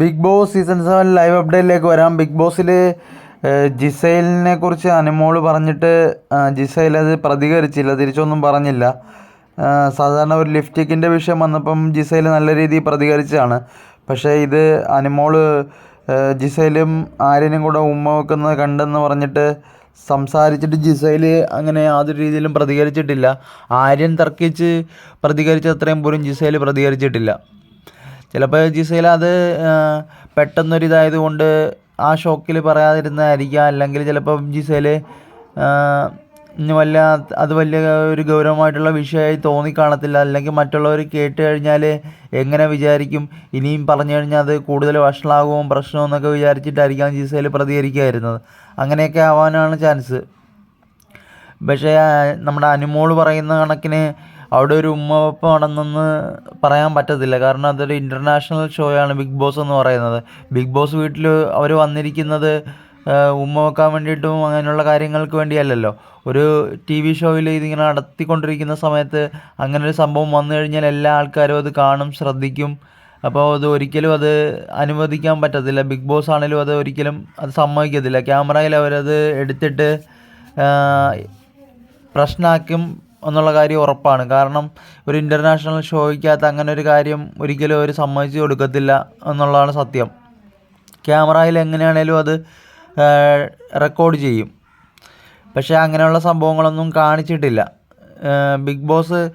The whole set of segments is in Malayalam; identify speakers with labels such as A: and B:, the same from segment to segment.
A: Bigg Boss season seven live അപ്ഡേറ്റിലേക്ക് വരാം. ബിഗ് ബോസിൽ ജിസൈലിനെ കുറിച്ച് അനുമോൾ പറഞ്ഞിട്ട് ജിസൈൽ അത് പ്രതികരിച്ചില്ല തിരിച്ചൊന്നും പറഞ്ഞില്ല. സാധാരണ ഒരു ലിഫ്റ്റിക്കിന്റെ വിഷയം വന്നപ്പം ജിസൈൽ നല്ല രീതിയിൽ പ്രതികരിച്ചതാണ്. പക്ഷേ ഇത് അനുമോൾ ജിസൈലും ആര്യനും കൂടെ ഉമ്മ വെക്കുന്നത് കണ്ടെന്ന് പറഞ്ഞിട്ട് സംസാരിച്ചിട്ട് ജിസൈൽ അങ്ങനെ യാതൊരു രീതിയിലും പ്രതികരിച്ചിട്ടില്ല. ആര്യൻ തർക്കിച്ച് പ്രതികരിച്ച അത്രയും പോലും ജിസൈൽ പ്രതികരിച്ചിട്ടില്ല. ചിലപ്പോൾ ജിസയിൽ അത് പെട്ടെന്നൊരിതായത് കൊണ്ട് ആ ഷോക്കിൽ പറയാതിരുന്നതായിരിക്കാം. അല്ലെങ്കിൽ ചിലപ്പോൾ ജിസയിൽ വല്ല അത് വലിയ ഒരു ഗൗരവമായിട്ടുള്ള വിഷയമായി തോന്നിക്കാണത്തില്ല. അല്ലെങ്കിൽ മറ്റുള്ളവർ കേട്ട് കഴിഞ്ഞാൽ എങ്ങനെ വിചാരിക്കും ഇനിയും പറഞ്ഞു കഴിഞ്ഞാൽ അത് കൂടുതൽ വഷളാകുമോ പ്രശ്നമോ എന്നൊക്കെ വിചാരിച്ചിട്ടായിരിക്കാം ജിസയിൽ പ്രതികരിക്കാതിരുന്നത് അങ്ങനെയൊക്കെ ആവാനാണ് ചാൻസ്. പക്ഷേ നമ്മുടെ അനുമോൾ പറയുന്ന കണക്കിന് അവിടെ ഒരു ഉമ്മ ഉമ്മവെപ്പ് നടന്നെന്ന് പറയാൻ പറ്റത്തില്ല. കാരണം അതൊരു ഇന്റർനാഷണൽ ഷോയാണ് ബിഗ് ബോസ് എന്ന് പറയുന്നത്. ബിഗ് ബോസ് വീട്ടിൽ അവർ വന്നിരിക്കുന്നത് ഉമ്മ വെക്കാൻ വേണ്ടിയിട്ടും അങ്ങനെയുള്ള കാര്യങ്ങൾക്ക് വേണ്ടിയല്ലല്ലോ. ഒരു ടി വി ഷോയിൽ ഇതിങ്ങനെ നടത്തിക്കൊണ്ടിരിക്കുന്ന സമയത്ത് അങ്ങനെ ഒരു സംഭവം വന്നു കഴിഞ്ഞാൽ എല്ലാ ആൾക്കാരും അത് കാണും ശ്രദ്ധിക്കും. അപ്പോൾ അത് ഒരിക്കലും അത് അനുവദിക്കാൻ പറ്റത്തില്ല. ബിഗ് ബോസ് ആണെങ്കിലും അത് ഒരിക്കലും അത് സമ്മതിക്കത്തില്ല. ക്യാമറയിൽ അവരത് എടുത്തിട്ട് പ്രശ്നമാക്കും എന്നുള്ള കാര്യം ഉറപ്പാണ്. കാരണം ഒരു ഇന്റർനാഷണൽ ഷോയ്ക്കകത്ത് അങ്ങനെ ഒരു കാര്യം ഒരിക്കലും അവർ സമ്മതിച്ചു കൊടുക്കത്തില്ല എന്നുള്ളതാണ് സത്യം. ക്യാമറയിൽ എങ്ങനെയാണേലും അത് റെക്കോർഡ് ചെയ്യും. പക്ഷേ അങ്ങനെയുള്ള സംഭവങ്ങളൊന്നും കാണിച്ചിട്ടില്ല. ബിഗ് ബോസ്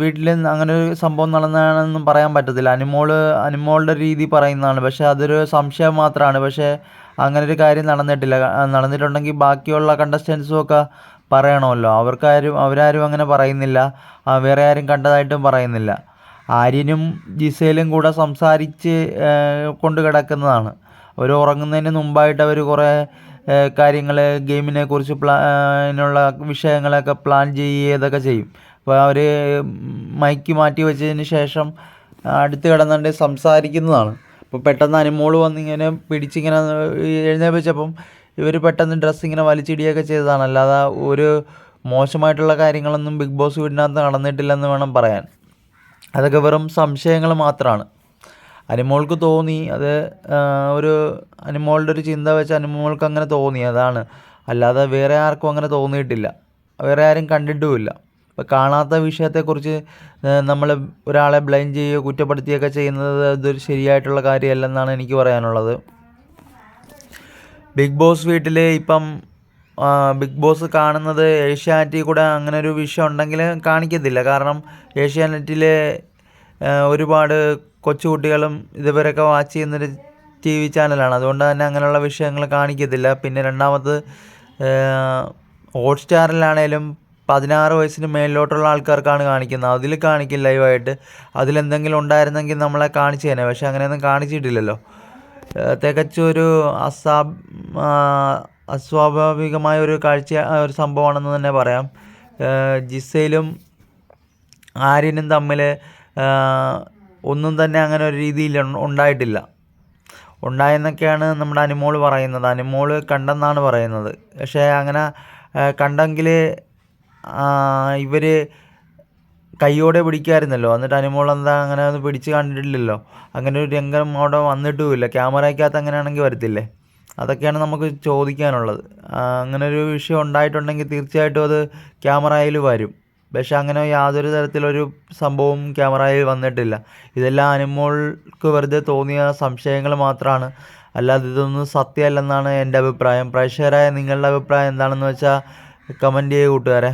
A: വീട്ടിൽ അങ്ങനെ ഒരു സംഭവം നടന്നതാണെന്നും പറയാൻ പറ്റത്തില്ല. അനിമോൾ അനിമോളുടെ രീതി പറയുന്നതാണ്. പക്ഷേ അതൊരു സംശയം മാത്രമാണ് പക്ഷേ അങ്ങനെ ഒരു കാര്യം നടന്നിട്ടില്ല. നടന്നിട്ടുണ്ടെങ്കിൽ ബാക്കിയുള്ള കണ്ടസ്റ്റൻസും ഒക്കെ പറയണമല്ലോ. അവർക്കാരും അവരാരും അങ്ങനെ പറയുന്നില്ല. വേറെ ആരും കണ്ടതായിട്ടും പറയുന്നില്ല. ആര്യനും ജിസയിലും കൂടെ സംസാരിച്ച് കൊണ്ട് കിടക്കുന്നതാണ്. അവർ ഉറങ്ങുന്നതിന് മുമ്പായിട്ട് അവർ കുറേ കാര്യങ്ങൾ ഗെയിമിനെ കുറിച്ച് പ്ലാ അതിനുള്ള വിഷയങ്ങളൊക്കെ പ്ലാൻ ചെയ്യുക ഇതൊക്കെ ചെയ്യും. അപ്പോൾ അവർ മൈക്ക് മാറ്റി വെച്ചതിന് ശേഷം അടുത്ത് കിടന്നുകൊണ്ട് സംസാരിക്കുന്നതാണ്. അപ്പോൾ പെട്ടെന്ന് അനുമോൾ വന്നിങ്ങനെ പിടിച്ചിങ്ങനെ എഴുന്നേൽപ്പിച്ചപ്പം ഇവർ പെട്ടെന്ന് ഡ്രസ്സ് ഇങ്ങനെ വലിച്ചിടുകയൊക്കെ ചെയ്തതാണ്. അല്ലാതെ ഒരു മോശമായിട്ടുള്ള കാര്യങ്ങളൊന്നും ബിഗ് ബോസ് വീടിനകത്ത് നടന്നിട്ടില്ലെന്ന് വേണം പറയാൻ. അതൊക്കെ വെറും സംശയങ്ങൾ മാത്രമാണ് അനിമോൾക്ക് തോന്നി. അത് ഒരു അനിമോളുടെ ഒരു ചിന്ത വെച്ച് അനിമോൾക്ക് അങ്ങനെ തോന്നി. അതാണ്. അല്ലാതെ വേറെ ആർക്കും അങ്ങനെ തോന്നിയിട്ടില്ല. വേറെ ആരും കണ്ടിട്ടുമില്ല. ഇപ്പോൾ കാണാത്ത വിഷയത്തെക്കുറിച്ച് നമ്മൾ ഒരാളെ ബ്ലെയിം ചെയ്യുകയോ കുറ്റപ്പെടുത്തുകയൊക്കെ ചെയ്യുന്നത് ഇതൊരു ശരിയായിട്ടുള്ള കാര്യമല്ലെന്നാണ് എനിക്ക് പറയാനുള്ളത്. ബിഗ് ബോസ് വീട്ടിൽ ഇപ്പം ബിഗ് ബോസ് കാണുന്നത് ഏഷ്യാനെറ്റിൽ കൂടെ അങ്ങനെ ഒരു വിഷയം ഉണ്ടെങ്കിൽ കാണിക്കത്തില്ല. കാരണം ഏഷ്യാനെറ്റിലെ ഒരുപാട് കൊച്ചുകുട്ടികളും ഇതുവരെയൊക്കെ വാച്ച് ചെയ്യുന്നൊരു ടി വി ചാനലാണ്. അതുകൊണ്ട് തന്നെ അങ്ങനെയുള്ള വിഷയങ്ങൾ കാണിക്കത്തില്ല. പിന്നെ രണ്ടാമത് ഹോട്ട്സ്റ്റാറിലാണേലും പതിനാറ് വയസ്സിന് മേലിലോട്ടുള്ള ആൾക്കാർക്കാണ് കാണിക്കുന്നത്. അതിൽ കാണിക്കും ലൈവായിട്ട്. അതിലെന്തെങ്കിലും ഉണ്ടായിരുന്നെങ്കിൽ നമ്മളെ കാണിച്ചു തന്നെ. പക്ഷേ അങ്ങനെയൊന്നും കാണിച്ചിട്ടില്ലല്ലോ. ഏഹ് തികച്ചും ഒരു അസാ അസ്വാഭാവികമായ ഒരു കാഴ്ച ഒരു സംഭവമാണെന്ന് തന്നെ പറയാം. ജിസയിലും ആര്യനും തമ്മിൽ ഒന്നും തന്നെ അങ്ങനെ ഒരു രീതിയിൽ ഉണ്ടായിട്ടില്ല. ഉണ്ടായെന്നൊക്കെയാണ് നമ്മുടെ അനുമോൾ പറയുന്നത്. അനുമോൾ കണ്ടെന്നാണ് പറയുന്നത്. പക്ഷേ അങ്ങനെ കണ്ടെങ്കിൽ ഇവർ കയ്യോടെ പിടിക്കാമായിരുന്നല്ലോ. എന്നിട്ട് അനുമോൾ എന്താ അങ്ങനെ ഒന്ന് പിടിച്ച് കണ്ടിട്ടില്ലല്ലോ. അങ്ങനെ ഒരു രംഗം അവിടെ വന്നിട്ടുമില്ല. ക്യാമറയ്ക്കകത്ത് അങ്ങനെയാണെങ്കിൽ വരത്തില്ലേ? അതൊക്കെയാണ് നമുക്ക് ചോദിക്കാനുള്ളത്. അങ്ങനെ ഒരു വിഷയം ഉണ്ടായിട്ടുണ്ടെങ്കിൽ തീർച്ചയായിട്ടും അത് ക്യാമറയിൽ വരും. പക്ഷേ അങ്ങനെ യാതൊരു തരത്തിലൊരു സംഭവം ക്യാമറയിൽ വന്നിട്ടില്ല. ഇതെല്ലാം അനുമോൾക്ക് വെറുതെ തോന്നിയ സംശയങ്ങൾ മാത്രമാണ്. അല്ലാതെ ഇതൊന്നും സത്യമല്ലെന്നാണ് എന്റെ അഭിപ്രായം. പ്രേക്ഷകരായ നിങ്ങളുടെ അഭിപ്രായം എന്താണെന്ന് വെച്ചാൽ കമന്റ് ചെയ്യുക കൂട്ടുകാരെ.